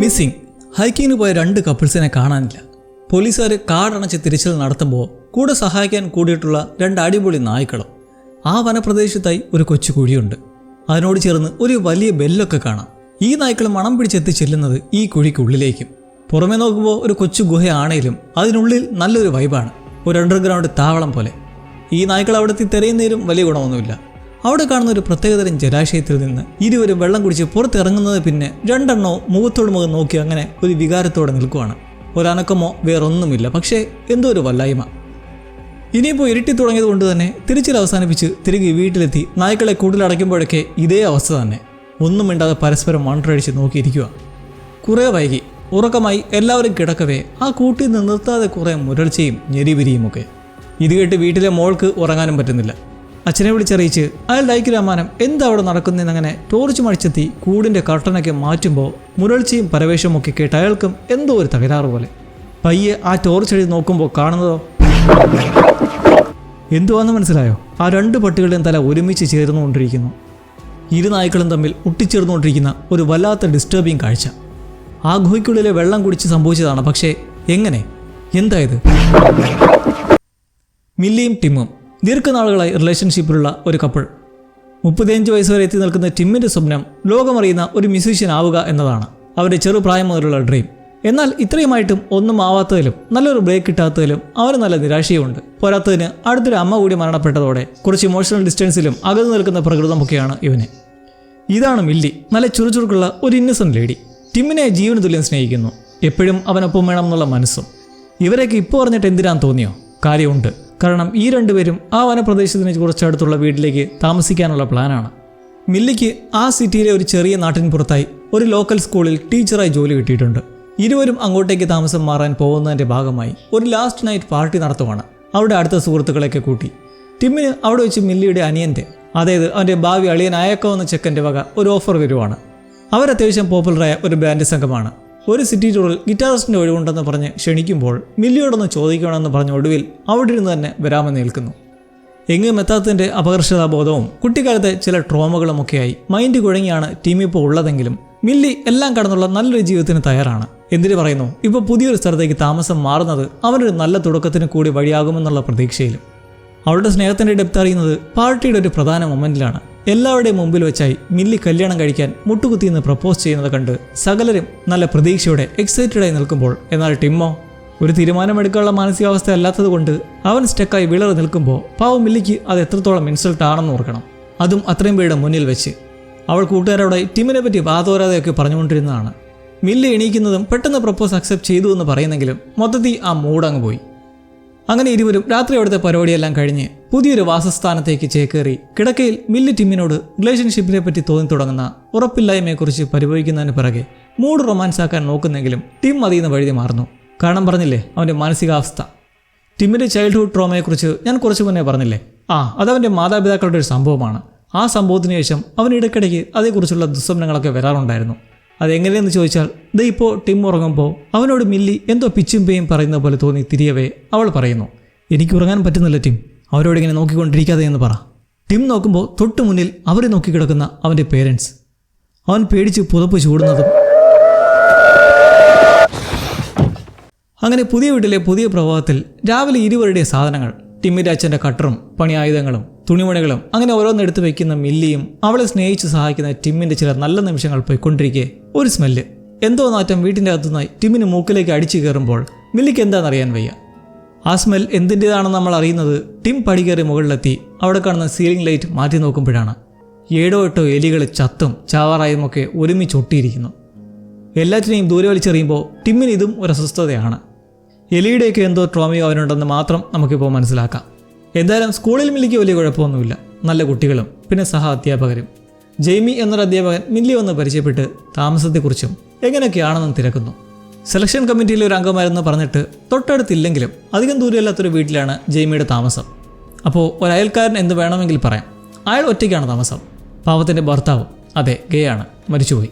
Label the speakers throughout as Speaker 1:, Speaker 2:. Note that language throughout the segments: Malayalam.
Speaker 1: മിസ്സിംഗ് ഹൈക്കിങ്ങിന് പോയ രണ്ട് കപ്പിൾസിനെ കാണാനില്ല. പോലീസുകാർ കാടണച്ച് തിരച്ചിൽ നടത്തുമ്പോൾ കൂടെ സഹായിക്കാൻ കൂടിയിട്ടുള്ള രണ്ട് അടിപൊളി നായ്ക്കളും. ആ വനപ്രദേശത്തായി ഒരു കൊച്ചു കുഴിയുണ്ട്. അതിനോട് ചേർന്ന് ഒരു വലിയ ബെല്ലൊക്കെ കാണാം. ഈ നായ്ക്കൾ മണം പിടിച്ചെത്തി ചെല്ലുന്നത് ഈ കുഴിക്കുള്ളിലേക്കും പുറമെ നോക്കുമ്പോൾ ഒരു കൊച്ചു ഗുഹയാണേലും അതിനുള്ളിൽ നല്ലൊരു വൈബാണ് ഒരു അണ്ടർഗ്രൗണ്ട് താവളം പോലെ. ഈ നായ്ക്കൾ അവിടെത്തി തിരയുന്നതിലും വലിയ ഗുണമൊന്നുമില്ല. അവിടെ കാണുന്ന ഒരു പ്രത്യേകതരം ജലാശയത്തിൽ നിന്ന് ഇരുവരും വെള്ളം കുടിച്ച് പുറത്തിറങ്ങുന്നത് പിന്നെ രണ്ടെണ്ണോ മുഖത്തോട് മുഖം നോക്കി അങ്ങനെ ഒരു വികാരത്തോടെ നിൽക്കുവാണ്. ഒരനക്കമോ വേറൊന്നുമില്ല പക്ഷേ എന്തോ ഒരു വല്ലായ്മ. ഇനിയിപ്പോൾ ഇരുട്ടി തുടങ്ങിയത് കൊണ്ട് തന്നെ തിരിച്ചിൽ അവസാനിപ്പിച്ച് തിരികെ വീട്ടിലെത്തി നായ്ക്കളെ കൂടുതലടയ്ക്കുമ്പോഴൊക്കെ ഇതേ അവസ്ഥ തന്നെ. ഒന്നും മിണ്ടാതെ പരസ്പരം മണ്ടടിച്ച് നോക്കിയിരിക്കുക. കുറേ വൈകി. ഉറക്കമായി എല്ലാവരും കിടക്കവേ ആ കൂട്ടിൽ നിന്ന് നിർത്താതെ കുറേ മുരൾച്ചയും ഞെരിവിരിയുമൊക്കെ ഇത് കേട്ട് വീട്ടിലെ മോൾക്ക് ഉറങ്ങാനും പറ്റുന്നില്ല. അച്ഛനെ വിളിച്ചറിയിച്ച് അയാളുടെ ഐക്യരാമാനം എന്താ അവിടെ നടക്കുന്നതെന്നങ്ങനെ ടോർച്ച് മടിച്ചെത്തി കൂടിന്റെ കർട്ടനൊക്കെ മാറ്റുമ്പോൾ മുരൾച്ചയും പരവേഷവും ഒക്കെ കേട്ട് അയാൾക്കും എന്തോ ഒരു തകരാറ് പോലെ. പയ്യെ ആ ടോർച്ച് എഴുതി നോക്കുമ്പോൾ കാണുന്നതോ? എന്തുവാന്ന് മനസ്സിലായോ? ആ രണ്ട് പട്ടികളുടെയും തല ഒരുമിച്ച് ചേർന്നുകൊണ്ടിരിക്കുന്നു. ഇരു നായ്ക്കളും തമ്മിൽ ഒട്ടിച്ചേർന്നുകൊണ്ടിരിക്കുന്ന ഒരു വല്ലാത്ത ഡിസ്റ്റർബിങ് കാഴ്ച. ആ ഗുഹയ്ക്കുള്ളിലെ വെള്ളം കുടിച്ച് സംഭവിച്ചതാണ് പക്ഷേ എങ്ങനെ? എന്തായത്? മില്ലിയും ടിമ്മും ദീർഘനാളുകളായി റിലേഷൻഷിപ്പിലുള്ള ഒരു കപ്പിൾ മുപ്പത്തിയഞ്ച് വയസ്സ് വരെ എത്തി നിൽക്കുന്ന ടിമ്മിന്റെ സ്വപ്നം ലോകമറിയുന്ന ഒരു മ്യൂസീഷ്യൻ ആവുക എന്നതാണ് അവരുടെ ചെറുപ്രായം മുതലുള്ള ഡ്രീം എന്നാൽ ഇത്രയുമായിട്ടും ഒന്നും ആവാത്തതിലും നല്ലൊരു ബ്രേക്ക് കിട്ടാത്തതിലും അവന് നല്ല നിരാശയുമുണ്ട്. പോരാത്തതിന് അടുത്തൊരു അമ്മ കൂടി മരണപ്പെട്ടതോടെ കുറച്ച് ഇമോഷണൽ ഡിസ്റ്റൻസിലും അകന്നു നിൽക്കുന്ന പ്രകൃതമൊക്കെയാണ് ഇവന്. ഇതാണ് മില്ലി നല്ല ചുറുചുറുക്കുള്ള ഒരു ഇന്നസെന്റ് ലേഡി ടിമ്മിനെ ജീവന് തുല്യം സ്നേഹിക്കുന്നു. എപ്പോഴും അവനൊപ്പം വേണം എന്നുള്ള മനസ്സും. ഇവരൊക്കെ ഇപ്പോൾ പറഞ്ഞിട്ട് എന്തിനാന്ന് തോന്നിയോ? കാര്യമുണ്ട്. കാരണം ഈ രണ്ടുപേരും ആ വനപ്രദേശത്തിന് കുറച്ചടുത്തുള്ള വീട്ടിലേക്ക് താമസിക്കാനുള്ള പ്ലാനാണ്. മില്ലിക്ക് ആ സിറ്റിയിലെ ഒരു ചെറിയ നാട്ടിന് പുറത്തായി ഒരു ലോക്കൽ സ്കൂളിൽ ടീച്ചറായി ജോലി കിട്ടിയിട്ടുണ്ട്. ഇരുവരും അങ്ങോട്ടേക്ക് താമസം മാറാൻ പോകുന്നതിന്റെ ഭാഗമായി ഒരു ലാസ്റ്റ് നൈറ്റ് പാർട്ടി നടത്തുവാണ്. അവിടെ അടുത്ത സുഹൃത്തുക്കളെയൊക്കെ കൂട്ടി. ടിമ്മിന് അവിടെ വെച്ച് മില്ലിയുടെ അനിയന്റെ അതായത് അവന്റെ ഭാവി അളിയൻ അയക്കാവുന്ന ചെക്കന്റെ വക ഒരു ഓഫർ വരുവാണ്. അവരത്യാവശ്യം പോപ്പുലറായ ഒരു ബാൻഡ് സംഘമാണ്. ഒരു സിറ്റി ടൂറിൽ ഗിറ്റാറിസ്റ്റിന്റെ ഒഴിവുണ്ടെന്ന് പറഞ്ഞ് ക്ഷണിക്കുമ്പോൾ മില്ലിയോടൊന്ന് ചോദിക്കണമെന്ന് പറഞ്ഞ ഒടുവിൽ അവിടെ ഇരുന്ന് തന്നെ വരാമെന്ന് നിൽക്കുന്നു എങ്ങും എത്താത്തതിന്റെ അപകർഷതാബോധവും കുട്ടിക്കാലത്തെ ചില ട്രോമകളുമൊക്കെയായി മൈൻഡ് കുഴങ്ങിയാണ് ടീം ഇപ്പോൾ ഉള്ളതെങ്കിലും മില്ലി എല്ലാം കടന്നുള്ള നല്ലൊരു ജീവിതത്തിന് തയ്യാറാണ്. എന്തിനു പറയുന്നു? ഇപ്പോൾ പുതിയൊരു സ്ഥലത്തേക്ക് താമസം മാറുന്നത് അവനൊരു നല്ല തുടക്കത്തിന് കൂടി വഴിയാകുമെന്നുള്ള പ്രതീക്ഷയിലും. അവളുടെ സ്നേഹത്തിന്റെ ഡെപ്ത് അറിയുന്നത് പാർട്ടിയുടെ ഒരു പ്രധാന മൊമെന്റിലാണ്. എല്ലാവരുടെയും മുമ്പിൽ വെച്ചായി മില്ലി കല്യാണം കഴിക്കാൻ മുട്ടുകുത്തി നിന്ന് പ്രപ്പോസ് ചെയ്യുന്നത് കണ്ട് സകലരും നല്ല പ്രതീക്ഷയോടെ എക്സൈറ്റഡായി നിൽക്കുമ്പോൾ എന്നാൽ ടിമ്മോ ഒരു തീരുമാനമെടുക്കാനുള്ള മാനസികാവസ്ഥ അല്ലാത്തതുകൊണ്ട് അവൻ സ്റ്റക്കായി വിളറി നിൽക്കുമ്പോൾ പാവം മില്ലിക്ക് അത് എത്രത്തോളം ഇൻസൾട്ട് ആണെന്ന് ഓർക്കണം. അതും അത്രയും പേരുടെ മുന്നിൽ വെച്ച്. അവൾ കൂട്ടുകാരോടെ ടിമ്മിനെ പറ്റി വാതോരാതെയൊക്കെ പറഞ്ഞുകൊണ്ടിരുന്നതാണ്. മില്ലി എണീക്കുന്നതും പെട്ടെന്ന് പ്രപ്പോസ് അക്സെപ്റ്റ് ചെയ്തു എന്ന് പറയുന്നെങ്കിലും മൊത്തത്തിൽ ആ മൂഡ് അങ്ങ് പോയി. അങ്ങനെ ഇരുവരും രാത്രി അവിടുത്തെ പരിപാടിയെല്ലാം കഴിഞ്ഞ് പുതിയൊരു വാസസ്ഥാനത്തേക്ക് ചേക്കേറി. കിടക്കയിൽ മില്ലി ടിമ്മിനോട് റിലേഷൻഷിപ്പിനെ പറ്റി തോന്നി തുടങ്ങുന്ന ഉറപ്പില്ലായ്മയെക്കുറിച്ച് പരിഭവിക്കുന്നതിന് പിറകെ മൂഡ് റൊമാൻസ് ആക്കാൻ നോക്കുന്നെങ്കിലും ടിം അതിൽ നിന്ന് വഴുതി മാറുന്നു. കാരണം പറഞ്ഞില്ലേ അവന്റെ മാനസികാവസ്ഥ. ടിമ്മിന്റെ ചൈൽഡ്ഹുഡ് ട്രോമയെക്കുറിച്ച് ഞാൻ കുറച്ച് മുന്നേ പറഞ്ഞില്ലേ? ആ അതവന്റെ മാതാപിതാക്കളുടെ ഒരു സംഭവമാണ്. ആ സംഭവത്തിന് ശേഷം അവൻ ഇടയ്ക്കിടയ്ക്ക് അതേക്കുറിച്ചുള്ള ദുസ്വപ്നങ്ങളൊക്കെ വരാറുണ്ടായിരുന്നു. അതെങ്ങനെയെന്ന് ചോദിച്ചാൽ ദേ ഇപ്പോൾ ടിം ഉറങ്ങുമ്പോൾ അവനോട് മില്ലി എന്തോ പിച്ചും പേയും പറയുന്ന പോലെ തോന്നി തിരിയവേ അവൾ പറയുന്നു. എനിക്ക് ഉറങ്ങാൻ പറ്റുന്നില്ല ടിം. അവരോട് ഇങ്ങനെ നോക്കിക്കൊണ്ടിരിക്കാതെ എന്ന് പറ. ടിം നോക്കുമ്പോൾ തൊട്ടു മുന്നിൽ അവരെ നോക്കിക്കിടക്കുന്ന അവന്റെ പേരൻസ്. അവൻ പേടിച്ച് പുതപ്പ് ചൂടുന്നതും അങ്ങനെ പുതിയ വീട്ടിലെ പുതിയ പ്രഭാവത്തിൽ രാവിലെ ഇരുവരുടെ സാധനങ്ങൾ ടിമ്മിന്റെ അച്ഛന്റെ കട്ടറും പണി ആയുധങ്ങളും തുണിമണികളും അങ്ങനെ ഓരോന്ന് എടുത്തു വെക്കുന്ന മില്ലിയും അവളെ സ്നേഹിച്ച് സഹായിക്കുന്ന ടിമ്മിന്റെ ചില നല്ല നിമിഷങ്ങൾ പോയിക്കൊണ്ടിരിക്കെ. ഒരു സ്മെല്ല്. എന്തോ നാറ്റം വീട്ടിന്റെ അകത്തുനിന്നായി ടിമ്മിന് മൂക്കിലേക്ക് അടിച്ചു കയറുമ്പോൾ മില്ലിക്ക് എന്താണെന്നറിയാൻ വയ്യ. ആ സ്മെൽ എന്തിന്റെതാണെന്ന് നമ്മൾ അറിയുന്നത് ടിം പടികയറി മുകളിലെത്തി അവിടെ കാണുന്ന സീലിംഗ് ലൈറ്റ് മാറ്റി നോക്കുമ്പോഴാണ്. ഏഴോ എട്ടോ എലികൾ ചത്തും ചാവാറായുമൊക്കെ ഒരുമിച്ച് ഒട്ടിയിരിക്കുന്നു. എല്ലാറ്റിനെയും ദൂരെ വലിച്ചെറിയുമ്പോൾ ടിമ്മിന് ഇതും ഒരു അസ്വസ്ഥതയാണ്. എലിയുടെയൊക്കെ എന്തോ ട്രോമയോ അവനുണ്ടെന്ന് മാത്രം നമുക്കിപ്പോൾ മനസ്സിലാക്കാം. എന്തായാലും സ്കൂളിൽ മില്ലിക്ക് വലിയ കുഴപ്പമൊന്നുമില്ല. നല്ല കുട്ടികളും പിന്നെ സഹ അധ്യാപകരും. ജെയ്മി എന്നൊരു അധ്യാപകൻ മില്ലി വന്ന് പരിചയപ്പെട്ട് താമസത്തെക്കുറിച്ചും എങ്ങനെയൊക്കെയാണെന്നും തിരക്കുന്നു. സെലക്ഷൻ കമ്മിറ്റിയിലെ ഒരു അംഗമായിരുന്നു പറഞ്ഞിട്ട് തൊട്ടടുത്തില്ലെങ്കിലും അധികം ദൂരമില്ലാത്തൊരു വീട്ടിലാണ് ജെയ്മിയുടെ താമസം. അപ്പോൾ ഒരു അയൽക്കാരൻ എന്ത് വേണമെങ്കിൽ പറയാം. അയാൾ ഒറ്റയ്ക്കാണ് താമസം. പാവത്തിന്റെ ഭർത്താവ് അതെ ഗേ ആണ് മരിച്ചുപോയി.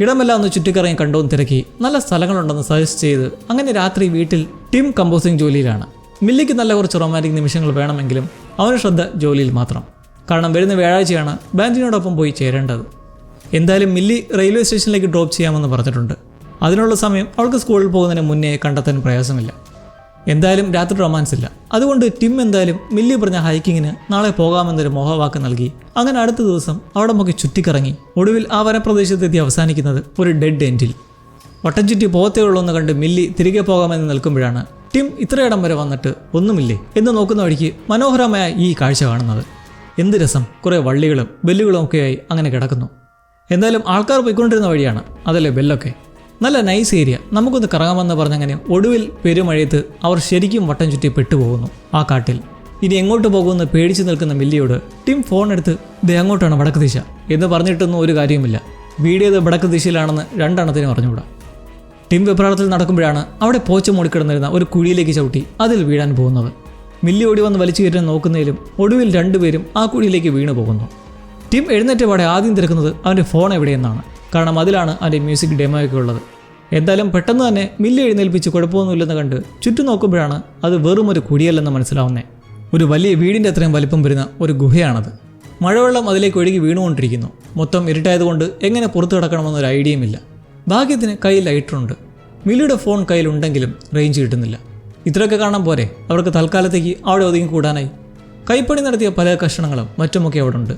Speaker 1: ഇടമെല്ലാം ഒന്ന് ചുറ്റിക്കറങ്ങി കണ്ടോന്ന് തിരക്കി നല്ല സ്ഥലങ്ങളുണ്ടെന്ന് സജസ്റ്റ് ചെയ്ത് അങ്ങനെ രാത്രി വീട്ടിൽ ടീം കമ്പോസിംഗ് ജോലിയിലാണ്. മില്ലിക്ക് നല്ല കുറച്ച് റൊമാന്റിക് നിമിഷങ്ങൾ വേണമെങ്കിലും അവന് ശ്രദ്ധ ജോലിയിൽ മാത്രം. കാരണം വരുന്ന വ്യാഴാഴ്ചയാണ് ബാൻഡിനോടൊപ്പം പോയി ചേരേണ്ടത്. എന്തായാലും മില്ലി റെയിൽവേ സ്റ്റേഷനിലേക്ക് ഡ്രോപ്പ് ചെയ്യാമെന്ന് പറഞ്ഞിട്ടുണ്ട്. അതിനുള്ള സമയം അവൾക്ക് സ്കൂളിൽ പോകുന്നതിന് മുന്നേ കണ്ടെത്താൻ പ്രയാസമില്ല. എന്തായാലും രാത്രി റൊമാൻസ് ഇല്ല. അതുകൊണ്ട് ടിം എന്തായാലും മില്ലി പറഞ്ഞ ഹൈക്കിങ്ങിന് നാളെ പോകാമെന്നൊരു മോഹവാക്ക് നൽകി. അങ്ങനെ അടുത്ത ദിവസം അവിടെ നമുക്ക് ചുറ്റിക്കറങ്ങി. ഒടുവിൽ ആ വനപ്രദേശത്തെത്തി അവസാനിക്കുന്നത് ഒരു ഡെഡ് എൻഡിൽ വട്ടം ചുറ്റി പോകത്തേ ഉള്ളൂ എന്ന് കണ്ട് മില്ലി തിരികെ പോകാമെന്ന് നിൽക്കുമ്പോഴാണ് ടിം ഇത്രയിടം വരെ വന്നിട്ട് ഒന്നുമില്ലേ എന്ന് നോക്കുന്ന വഴിക്ക് മനോഹരമായ ഈ കാഴ്ച കാണുന്നത്. എന്ത് രസം. കുറേ വള്ളികളും ബെല്ലുകളും ഒക്കെയായി അങ്ങനെ കിടക്കുന്നു. എന്തായാലും ആൾക്കാർ പോയിക്കൊണ്ടിരുന്ന വഴിയാണ് അതല്ലേ ബെല്ലൊക്കെ. നല്ല നൈസ് ഏരിയ നമുക്കൊന്ന് കറങ്ങാമെന്ന് പറഞ്ഞങ്ങനെ ഒടുവിൽ പെരുമഴയത്ത് അവർ ശരിക്കും വട്ടം ചുറ്റി പെട്ടുപോകുന്നു ആ കാട്ടിൽ. ഇനി എങ്ങോട്ട് പോകുമെന്ന് പേടിച്ചു നിൽക്കുന്ന മില്ലിയോട് ടിം ഫോൺ എടുത്ത് ദേ അങ്ങോട്ടാണ് വടക്ക് ദിശ. എന്ന് പറഞ്ഞിട്ടൊന്നും ഒരു കാര്യവുമില്ല. വീടിയത് വടക്ക് ദിശയിലാണെന്ന് രണ്ടെണ്ണത്തിന് അറിഞ്ഞുകൂടാ. ടിം വെപ്രാളത്തിൽ നടക്കുമ്പോഴാണ് അവിടെ പോച്ച മൂടിക്കിടന്നിരുന്ന ഒരു കുഴിയിലേക്ക് ചവിട്ടി അതിൽ വീഴാൻ പോകുന്നത് മില്ലി ഓടി വന്ന് വലിച്ചു കയറ്റാൻ നോക്കുന്നതിലും ഒടുവിൽ രണ്ടുപേരും ആ കുഴിയിലേക്ക് വീണു പോകുന്നു. ടിം എഴുന്നേറ്റപാടെ ആദ്യം തിരക്കുന്നത് അവന്റെ ഫോൺ എവിടെയെന്നാണ്. കാരണം അതിലാണ് അവന്റെ മ്യൂസിക് ഡെമോയൊക്കെ ഉള്ളത്. എന്തായാലും പെട്ടെന്ന് തന്നെ മില്ലി എഴുന്നേൽപ്പിച്ച് കുഴപ്പമൊന്നുമില്ലെന്ന് കണ്ട് ചുറ്റും നോക്കുമ്പോഴാണ് അത് വെറും ഒരു കുഴിയല്ലെന്ന് മനസ്സിലാവുന്നത് ഒരു വലിയ വീടിന്റെ അത്രയും വലിപ്പം വരുന്ന ഒരു ഗുഹയാണത്. മഴവെള്ളം അതിലേക്ക് ഒഴുകി വീണുകൊണ്ടിരിക്കുന്നു. മൊത്തം ഇരുട്ടായതുകൊണ്ട് എങ്ങനെ പുറത്തു കിടക്കണമെന്നൊരു ഐഡിയയുമില്ല ഭാഗ്യത്തിന് കയ്യിൽ ലൈറ്ററുണ്ട് മില്ലിയുടെ ഫോൺ കയ്യിലുണ്ടെങ്കിലും റേഞ്ച് കിട്ടുന്നില്ല. ഇത്രയൊക്കെ കാണാൻ പോരെ. അവർക്ക് തൽക്കാലത്തേക്ക് അവിടെ ഒതുങ്ങി കൂടാനായി. കൈപ്പണി നടത്തിയ പല കഷണങ്ങളും മറ്റുമൊക്കെ അവിടെ ഉണ്ട്.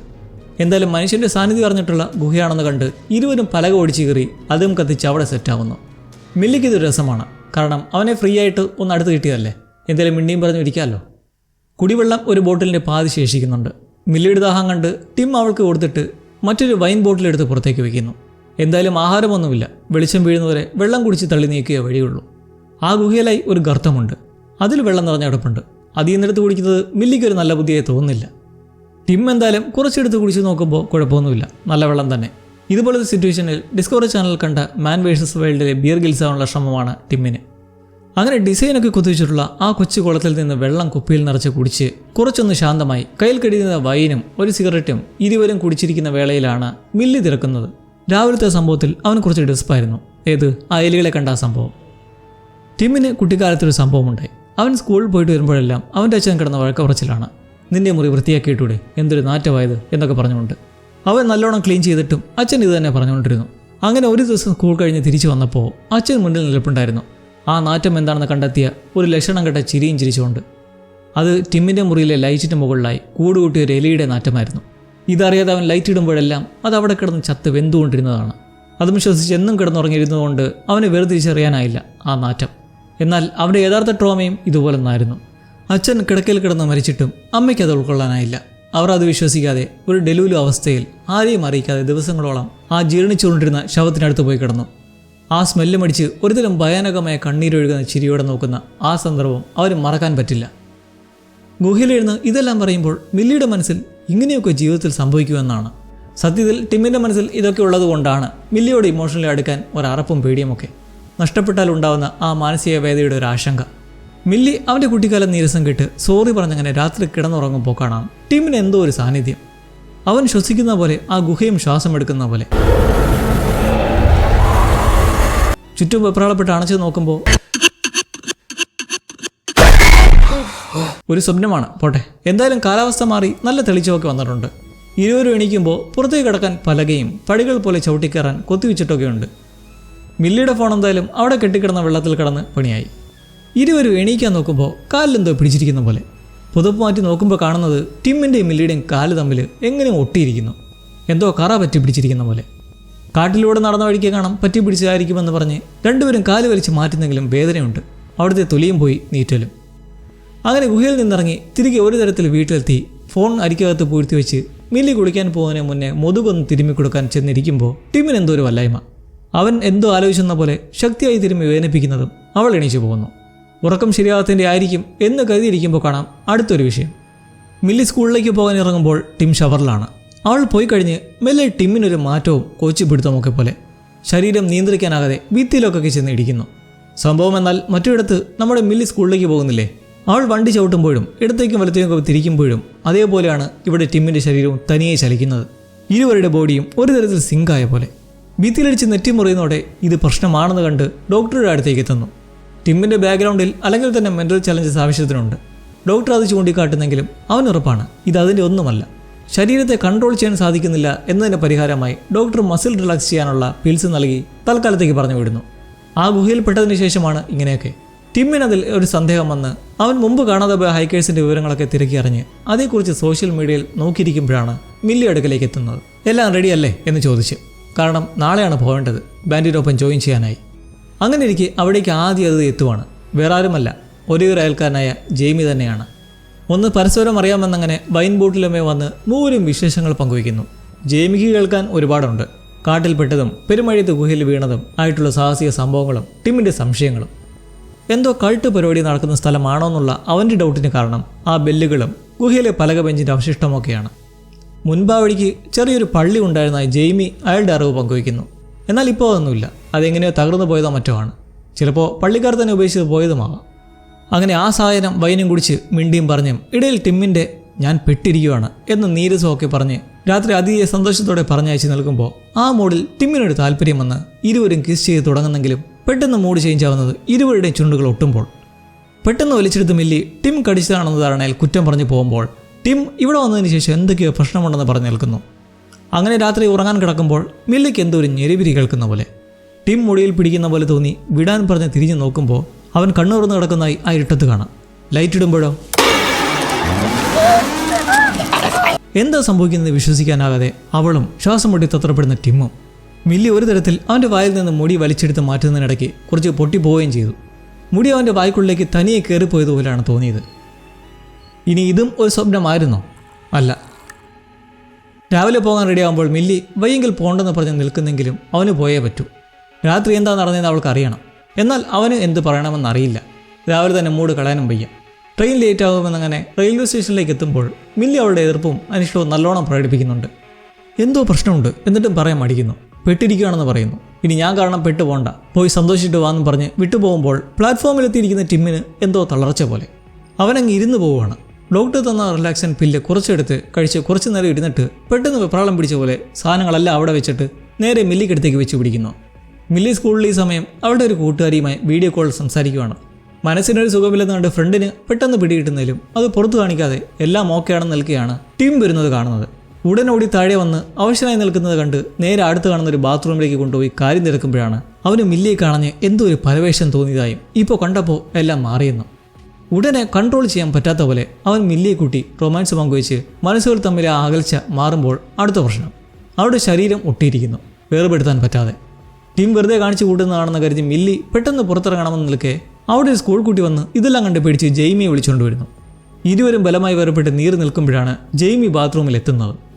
Speaker 1: എന്തായാലും മനുഷ്യന്റെ സാന്നിധ്യം അറിഞ്ഞിട്ടുള്ള ഗുഹയാണെന്ന് കണ്ട് ഇരുവരും പലക ഓടിച്ചു കയറി അതും കത്തിച്ച് അവിടെ സെറ്റാവുന്നു മില്ലിക്ക് ഇതൊരു രസമാണ്. കാരണം അവനെ ഫ്രീ ആയിട്ട് ഒന്ന് അടുത്ത് കിട്ടിയതല്ലേ? എന്തായാലും മിണ്ടിയും പറഞ്ഞു ഇരിക്കാമല്ലോ. കുടിവെള്ളം ഒരു ബോട്ടിലിന്റെ പാതി ശേഷിക്കുന്നുണ്ട്. മില്ലിയുടെ ദാഹം കണ്ട് ടിം അവൾക്ക് കൊടുത്തിട്ട് മറ്റൊരു വൈൻ ബോട്ടിലെടുത്ത് പുറത്തേക്ക് വയ്ക്കുന്നു എന്തായാലും ആഹാരമൊന്നുമില്ല. വെളിച്ചം വീഴുന്നവരെ വെള്ളം കുടിച്ച് തള്ളി നീക്കിയേ വഴിയുള്ളൂ. ആ ഗുഹയിലായി ഒരു ഗർത്തമുണ്ട്. അതിൽ വെള്ളം നിറഞ്ഞ കിടപ്പുണ്ട് അതിൽ നിന്നെടുത്ത് കുടിക്കുന്നത് മില്ലിക്ക് ഒരു നല്ല ബുദ്ധിയായി തോന്നുന്നില്ല. ടിം എന്തായാലും കുറച്ചെടുത്ത് കുടിച്ച് നോക്കുമ്പോൾ കുഴപ്പമൊന്നുമില്ല. നല്ല വെള്ളം തന്നെ. ഇതുപോലത്തെ സിറ്റുവേഷനിൽ ഡിസ്കവറി ചാനൽ കണ്ട മാൻ വേഴ്സസ് വേൾഡിലെ ബിയർ ഗിൽസാവാനുള്ള ശ്രമമാണ് ടിമ്മിന്. അങ്ങനെ ഡിസൈനൊക്കെ കുത്തിവെച്ചിട്ടുള്ള ആ കൊച്ചു കുളത്തിൽ നിന്ന് വെള്ളം കുപ്പിയിൽ നിറച്ച് കുടിച്ച് കുറച്ചൊന്ന് ശാന്തമായി കയ്യിൽ കടിയുന്ന വൈനും ഒരു സിഗരറ്റും ഇരുവരും കുടിച്ചിരിക്കുന്ന വേളയിലാണ് മില്ലി തിരക്കുന്നത്. രാവിലത്തെ സംഭവത്തിൽ അവൻ കുറച്ച് ഡിസ്പായിരുന്നു. ഏത്? അയലികളെ കണ്ട ആ സംഭവം. ടിമ്മിന് കുട്ടിക്കാലത്തൊരു സംഭവമുണ്ടായി. അവൻ സ്കൂളിൽ പോയിട്ട് വരുമ്പോഴെല്ലാം അവന്റെ അച്ഛൻ കിടന്ന വഴക്ക കുറച്ചിലാണ് നിന്റെ മുറി വൃത്തിയാക്കിയിട്ടൂടെ? എന്തൊരു നാറ്റമായത്? എന്നൊക്കെ പറഞ്ഞുകൊണ്ട്. അവൻ നല്ലോണം ക്ലീൻ ചെയ്തിട്ടും അച്ഛൻ ഇത് തന്നെ പറഞ്ഞുകൊണ്ടിരുന്നു. അങ്ങനെ ഒരു ദിവസം സ്കൂൾ കഴിഞ്ഞ് തിരിച്ചു വന്നപ്പോൾ അച്ഛൻ മുന്നിൽ നിൽപ്പുണ്ടായിരുന്നു ആ നാറ്റം എന്താണെന്ന് കണ്ടെത്തിയ ഒരു ലക്ഷണം കെട്ട ചിരിയും ചിരിച്ചുകൊണ്ട്. അത് ടിമ്മിന്റെ മുറിയിലെ ലൈറ്റിന്റെ മുകളിലായി കൂടുകൂട്ടിയ ഒരു എലിയുടെ നാറ്റമായിരുന്നു. ഇതറിയാതെ അവൻ ലൈറ്റ് ഇടുമ്പോഴെല്ലാം അത് അവിടെ കിടന്ന് ചത്ത് വെന്തുകൊണ്ടിരുന്നതാണ്. അതും ശ്വസിച്ച് എന്നും കിടന്നുറങ്ങിയിരുന്നതുകൊണ്ട് അവന് വേർതിരിച്ചറിയാനായില്ല ആ നാറ്റം. എന്നാൽ അവന്റെ യഥാർത്ഥ ട്രോമയും ഇതുപോലെ ഇതുപോലൊന്നായിരുന്നു അച്ഛൻ കിടക്കയിൽ കിടന്ന് മരിച്ചിട്ടും അമ്മയ്ക്ക് അത് ഉൾക്കൊള്ളാനായില്ല. അവർ അത് വിശ്വസിക്കാതെ ഒരു ഡെലൂലു അവസ്ഥയിൽ ആരെയും അറിയിക്കാതെ ദിവസങ്ങളോളം ആ ജീർണിച്ചുകൊണ്ടിരുന്ന ശവത്തിനടുത്ത് പോയി കിടന്നു. ആ സ്മെല്ല് മടിച്ച് ഒരുതരം ഭയാനകമായ കണ്ണീരൊഴുകുന്ന ചിരിയോടെ നോക്കുന്ന ആ സന്ദർഭം അവർ മറക്കാൻ പറ്റില്ല. ഗുഹയിലിരുന്ന് ഇതെല്ലാം പറയുമ്പോൾ മില്ലിയുടെ മനസ്സിൽ ഇങ്ങനെയൊക്കെ ജീവിതത്തിൽ സംഭവിക്കുമെന്നാണ്. സത്യത്തിൽ ടിമ്മിന്റെ മനസ്സിൽ ഇതൊക്കെ ഉള്ളതുകൊണ്ടാണ് മില്ലിയോട് ഇമോഷണലി അടുക്കാൻ ഒരറപ്പും പേടിയുമൊക്കെ. നഷ്ടപ്പെട്ടാൽ ഉണ്ടാവുന്ന ആ മാനസിക വേദയുടെ ഒരു ആശങ്ക. മില്ലി അവന്റെ കുട്ടിക്കാലം നീരസം കേട്ട് സോറി പറഞ്ഞങ്ങനെ രാത്രി കിടന്നുറങ്ങുമ്പോൾ കാണാം ടിമ്മിന് എന്തോ ഒരു സാന്നിധ്യം. അവൻ ശ്വസിക്കുന്ന പോലെ ആ ഗുഹയും ശ്വാസം എടുക്കുന്ന പോലെ. ചുറ്റും വെപ്രാളപ്പെട്ട് അണച്ചു നോക്കുമ്പോൾ ഒരു സ്വപ്നമാണ്. പോട്ടെ. എന്തായാലും കാലാവസ്ഥ മാറി നല്ല തെളിച്ചമൊക്കെ വന്നിട്ടുണ്ട്. ഇരുവരും എണീക്കുമ്പോൾ പുറത്തേക്ക് കിടക്കാൻ പലകയും പടികൾ പോലെ ചവിട്ടിക്കയറാൻ കൊത്തിവെച്ചിട്ടൊക്കെ ഉണ്ട് മില്ലിയുടെ ഫോൺ എന്തായാലും അവിടെ കെട്ടിക്കിടന്ന വെള്ളത്തിൽ കിടന്ന് പണിയായി. ഇരുവരും എണീക്കാൻ നോക്കുമ്പോൾ കാലിലെന്തോ പിടിച്ചിരിക്കുന്ന പോലെ. പുതപ്പ് മാറ്റി നോക്കുമ്പോൾ കാണുന്നത് ടിമ്മിന്റെയും മില്ലിയുടെയും കാൽ തമ്മിൽ എങ്ങനെയും ഒട്ടിയിരിക്കുന്നു. എന്തോ കറ പറ്റി പിടിച്ചിരിക്കുന്ന പോലെ. കാട്ടിലൂടെ നടന്ന വഴിക്ക് കാണാം പറ്റി പിടിച്ചതായിരിക്കുമെന്ന് പറഞ്ഞ് രണ്ടുപേരും കാൽ വലിച്ച് മാറ്റുന്നെങ്കിലും വേദനയുണ്ട്. അവിടുത്തെ തൊലിയും പോയി നീറ്റലും. അങ്ങനെ ഗുഹയിൽ നിന്നിറങ്ങി തിരികെ ഒരു തരത്തിൽ വീട്ടിലെത്തി. ഫോൺ അരിക്കകത്ത് പൂഴ്ത്തി വെച്ച് മില്ലി കുളിക്കാൻ പോകുന്നതിന് മുന്നേ മുതുകൊന്ന് തിരുമ്മി കൊടുക്കാൻ ചെന്നിരിക്കുമ്പോൾ ടിമിന് എന്തോ ഒരു വല്ലായ്മ. അവൻ എന്തോ ആലോചിച്ചെന്ന പോലെ ശക്തിയായി തിരുമ്മി വേദനിപ്പിക്കുന്നതും അവൾ എണീച്ചു പോകുന്നു. ഉറക്കം ശരിയാകത്തിന്റെ ആയിരിക്കും എന്ന് കരുതിയിരിക്കുമ്പോൾ കാണാം അടുത്തൊരു വിഷയം. മില്ലി സ്കൂളിലേക്ക് പോകാൻ ഇറങ്ങുമ്പോൾ ടിം ഷവറിലാണ് അവൾ പോയി കഴിഞ്ഞ് മെല്ലെ ടിമ്മിനൊരു മാറ്റവും കോച്ചി പിടുത്തമൊക്കെ പോലെ ശരീരം നിയന്ത്രിക്കാനാകാതെ ഭിത്തിയിലൊക്കെ ചെന്ന് ഇടിക്കുന്നു. സംഭവം എന്നാൽ മറ്റൊരിടത്ത് നമ്മുടെ മില്ലി സ്കൂളിലേക്ക് പോകുന്നില്ലേ? അവൾ വണ്ടി ചവിട്ടുമ്പോഴും ഇടത്തേക്കും വലത്തേക്കും തിരിക്കുമ്പോഴും അതേപോലെയാണ് ഇവിടെ ടിമ്മിന്റെ ശരീരവും തനിയെ ചലിക്കുന്നത്. ഇരുവരുടെ ബോഡിയും ഒരു തരത്തിൽ സിങ്കായ പോലെ. ഭിത്തിയിലടിച്ച് നെറ്റിമുറിയുന്നതോടെ ഇത് പ്രശ്നമാണെന്ന് കണ്ട് ഡോക്ടറുടെ അടുത്തേക്ക് എത്തുന്നു. ടിമ്മിന്റെ ബാക്ക്ഗ്രൗണ്ടിൽ അല്ലെങ്കിൽ തന്നെ മെന്റൽ ചലഞ്ചസ് ആവശ്യത്തിനുണ്ട്. ഡോക്ടർ അത് ചൂണ്ടിക്കാട്ടുന്നെങ്കിലും അവൻ ഉറപ്പാണ് ഇത് അതിന്റെ ഒന്നുമല്ല. ശരീരത്തെ കൺട്രോൾ ചെയ്യാൻ സാധിക്കുന്നില്ല എന്നതിന്റെ പരിഹാരമായി ഡോക്ടർ മസിൽ റിലാക്സ് ചെയ്യാനുള്ള പിൽസ് നൽകി തൽക്കാലത്തേക്ക് പറഞ്ഞു വിടുന്നു ആ ഗുഹയിൽ പെട്ടതിന് ശേഷമാണ് ഇങ്ങനെയൊക്കെ. ടിമ്മിനതിൽ ഒരു സന്ദേഹം വന്ന് അവൻ മുമ്പ് കാണാതെ പോയ ഹൈക്കേഴ്സിന്റെ വിവരങ്ങളൊക്കെ തിരക്കി അറിഞ്ഞ് അതേക്കുറിച്ച് സോഷ്യൽ മീഡിയയിൽ നോക്കിയിരിക്കുമ്പോഴാണ് മില്ലി അടുക്കലേക്ക് എത്തുന്നത്. എല്ലാം റെഡി അല്ലേ? എന്ന് ചോദിച്ച്. കാരണം നാളെയാണ് പോകേണ്ടത്. ബാൻഡിനൊപ്പം ജോയിൻ ചെയ്യാനായി. അങ്ങനെ ഇരിക്കെ അവിടേക്ക് ആദ്യം അത് എത്തുവാണ്. വേറെ ആരുമല്ല ഒരേ ഒരു അയൽക്കാരനായ ജെയ്മി തന്നെയാണ്. ഒന്ന് പരസ്പരം അറിയാമെന്നങ്ങനെ വൈൻ ബോട്ടിലുമേ വന്ന് മൂവരും വിശേഷങ്ങൾ പങ്കുവയ്ക്കുന്നു. ജെയ്മിക്ക് കേൾക്കാൻ ഒരുപാടുണ്ട്. കാട്ടിൽപ്പെട്ടതും പെരുമഴയത്ത് ഗുഹയിൽ വീണതും ആയിട്ടുള്ള സാഹസിക സംഭവങ്ങളും ടിമ്മിന്റെ സംശയങ്ങളും. എന്തോ കൾട്ട് പരിപാടി നടക്കുന്ന സ്ഥലമാണോ എന്നുള്ള അവന്റെ ഡൗട്ടിന് കാരണം ആ ബെല്ലുകളും ഗുഹയിലെ പലക ബെഞ്ചിന്റെ അവശിഷ്ടമൊക്കെയാണ്. മുൻപാവഴിക്ക് ചെറിയൊരു പള്ളി ഉണ്ടായിരുന്നതായി ജെയ്മി അയാളുടെ അറിവ് പങ്കുവയ്ക്കുന്നു. എന്നാൽ ഇപ്പോൾ അതൊന്നുമില്ല. അതെങ്ങനെയോ തകർന്നു പോയതോ മറ്റോ ആണ്. ചിലപ്പോൾ പള്ളിക്കാർ തന്നെ ഉപേക്ഷിച്ച് പോയതുമാവാം. അങ്ങനെ ആ സായനം വൈനും കുടിച്ച് മിണ്ടിയും പറഞ്ഞും ഇടയിൽ ടിമ്മിന്റെ ഞാൻ പെട്ടിരിക്കുകയാണ് എന്ന് നീരസമൊക്കെ പറഞ്ഞ് രാത്രി അതീയ സന്തോഷത്തോടെ പറഞ്ഞയച്ച് നിൽക്കുമ്പോൾ ആ മോഡിൽ ടിമ്മിനൊരു താല്പര്യം വന്ന് ഇരുവരും കിസ് ചെയ്ത് തുടങ്ങുന്നെങ്കിലും പെട്ടെന്ന് മൂഡ് ചേഞ്ച് ആവുന്നത് ഇരുവരുടെയും ചുണ്ടുകൾ ഒട്ടുമ്പോൾ. പെട്ടെന്ന് വലിച്ചെടുത്ത് മില്ലി ടിം കടിച്ചതാണെന്ന് ധാരണയിൽ കുറ്റം പറഞ്ഞു പോകുമ്പോൾ. ടിം ഇവിടെ വന്നതിന് ശേഷം എന്തൊക്കെയോ പ്രശ്നമുണ്ടെന്ന് പറഞ്ഞു നിൽക്കുന്നു അങ്ങനെ രാത്രി ഉറങ്ങാൻ കിടക്കുമ്പോൾ മില്ലിക്ക് എന്തോ ഒരു ഞെരിപിരി കേൾക്കുന്ന പോലെ. ടിം മുടിയിൽ പിടിക്കുന്ന പോലെ തോന്നി വിടാൻ പറഞ്ഞ് തിരിഞ്ഞു നോക്കുമ്പോൾ അവൻ കണ്ണുറന്ന് കിടക്കുന്നതായി ആ ഇരുട്ടത്ത് കാണാം. ലൈറ്റ് ഇടുമ്പോഴോ? എന്താ സംഭവിക്കുന്നത് വിശ്വസിക്കാനാകാതെ അവളും ശ്വാസം മുട്ടി തത്രപ്പെടുന്ന ടിമ്മും മില്ലി ഒരു തരത്തിൽ അവന്റെ വായിൽ നിന്ന് മുടി വലിച്ചെടുത്ത് മാറ്റുന്നതിനിടയ്ക്ക് കുറച്ച് പൊട്ടിപ്പോവുകയും ചെയ്തു. മുടി അവന്റെ വായ്ക്കുള്ളിലേക്ക് തനിയെ കയറിപ്പോയതുപോലെയാണ് തോന്നിയത്. ഇനി ഇതും ഒരു സ്വപ്നമായിരുന്നോ? അല്ല. രാവിലെ പോകാൻ റെഡിയാകുമ്പോൾ മില്ലി വയ്യെങ്കിൽ പോകണ്ടെന്ന് പറഞ്ഞ് നിൽക്കുന്നെങ്കിലും അവന് പോയേ പറ്റൂ. രാത്രി എന്താ നടന്നതെന്ന് അവൾക്ക് അറിയണം. എന്നാൽ അവന് എന്ത് പറയണമെന്നറിയില്ല രാവിലെ തന്നെ മൂട് കളയാനും വയ്യ. ട്രെയിൻ ലേറ്റ് ആകുമെന്നങ്ങനെ റെയിൽവേ സ്റ്റേഷനിലേക്ക് എത്തുമ്പോൾ മില്ലി അവളുടെ എതിർപ്പും അനിഷ്ടവും നല്ലോണം പ്രകടിപ്പിക്കുന്നുണ്ട്. എന്തോ പ്രശ്നമുണ്ട് എന്നിട്ടും പറയാൻ മടിക്കുന്നു. പെട്ടിരിക്കുകയാണെന്ന് പറയുന്നു. ഇനി ഞാൻ കാരണം പെട്ടു പോണ്ട. പോയി സന്തോഷിച്ചിട്ട് വാന്നും പറഞ്ഞ് വിട്ടുപോകുമ്പോൾ പ്ലാറ്റ്ഫോമിലെത്തിയിരിക്കുന്ന ടിമ്മിന് എന്തോ തളർച്ച പോലെ. അവനങ്ങ് ഇരുന്ന് പോവുകയാണ്. ഡോക്ടർ തന്ന റിലാക്സൻ പില്ല് കുറച്ചെടുത്ത് കഴിച്ച് കുറച്ച് നേരം ഇരുന്നിട്ട് പെട്ടെന്ന് വെപ്രാളം പിടിച്ച പോലെ സാധനങ്ങളെല്ലാം അവിടെ വെച്ചിട്ട് നേരെ മില്ലിക്കടുത്തേക്ക് വെച്ച് പിടിക്കുന്നു. മില്ലി സ്കൂളിൽ ഈ സമയം അവളുടെ ഒരു കൂട്ടുകാരിയുമായി വീഡിയോ കോൾ സംസാരിക്കുകയാണ് മനസ്സിനൊരു സുഖമില്ലെന്ന് കണ്ട് ഫ്രണ്ടിന് പെട്ടെന്ന് പിടികിട്ടുന്നതിലും അത് പുറത്തു കാണിക്കാതെ എല്ലാം ഓക്കെയാണെന്ന് നിൽക്കുകയാണ് ടീം വരുന്നത് കാണുന്നത്. ഉടൻ ഓടി താഴെ വന്ന് അവശനായി നിൽക്കുന്നത് കണ്ട് നേരെ അടുത്ത് കാണുന്ന ഒരു ബാത്റൂമിലേക്ക് കൊണ്ടുപോയി കാര്യം തിരക്കുമ്പോഴാണ് അവന് മില്ലിയെ കാണഞ്ഞ് എന്തോ ഒരു പരവേശം തോന്നിയതായും ഇപ്പോൾ കണ്ടപ്പോൾ എല്ലാം മാറിയെന്നു. ഉടനെ കൺട്രോൾ ചെയ്യാൻ പറ്റാത്ത പോലെ അവൻ മില്ലിയെ കൂട്ടി റൊമാൻസ് പങ്കുവെച്ച് മനസ്സുകൾ തമ്മിലെ അകൽച്ച മാറുമ്പോൾ അടുത്ത പ്രശ്നം. അവരുടെ ശരീരം ഒട്ടിയിരിക്കുന്നു. വേർപെടുത്താൻ പറ്റാതെ. ടീം വെറുതെ കാണിച്ചു കൂട്ടുന്നതാണെന്ന് കരുതി മില്ലി പെട്ടെന്ന് പുറത്തിറങ്ങണമെന്ന് നിൽക്കെ അവിടെ ഒരു സ്കൂൾ കുട്ടി വന്ന് ഇതെല്ലാം കണ്ട് പേടിച്ച് ജെയ്മിയെ വിളിച്ചുകൊണ്ടുവരുന്നു ഇരുവരും ബലമായി വേർപെട്ട് നീറി നിൽക്കുമ്പോഴാണ് ജെയ്മി ബാത്റൂമിൽ എത്തുന്നത്.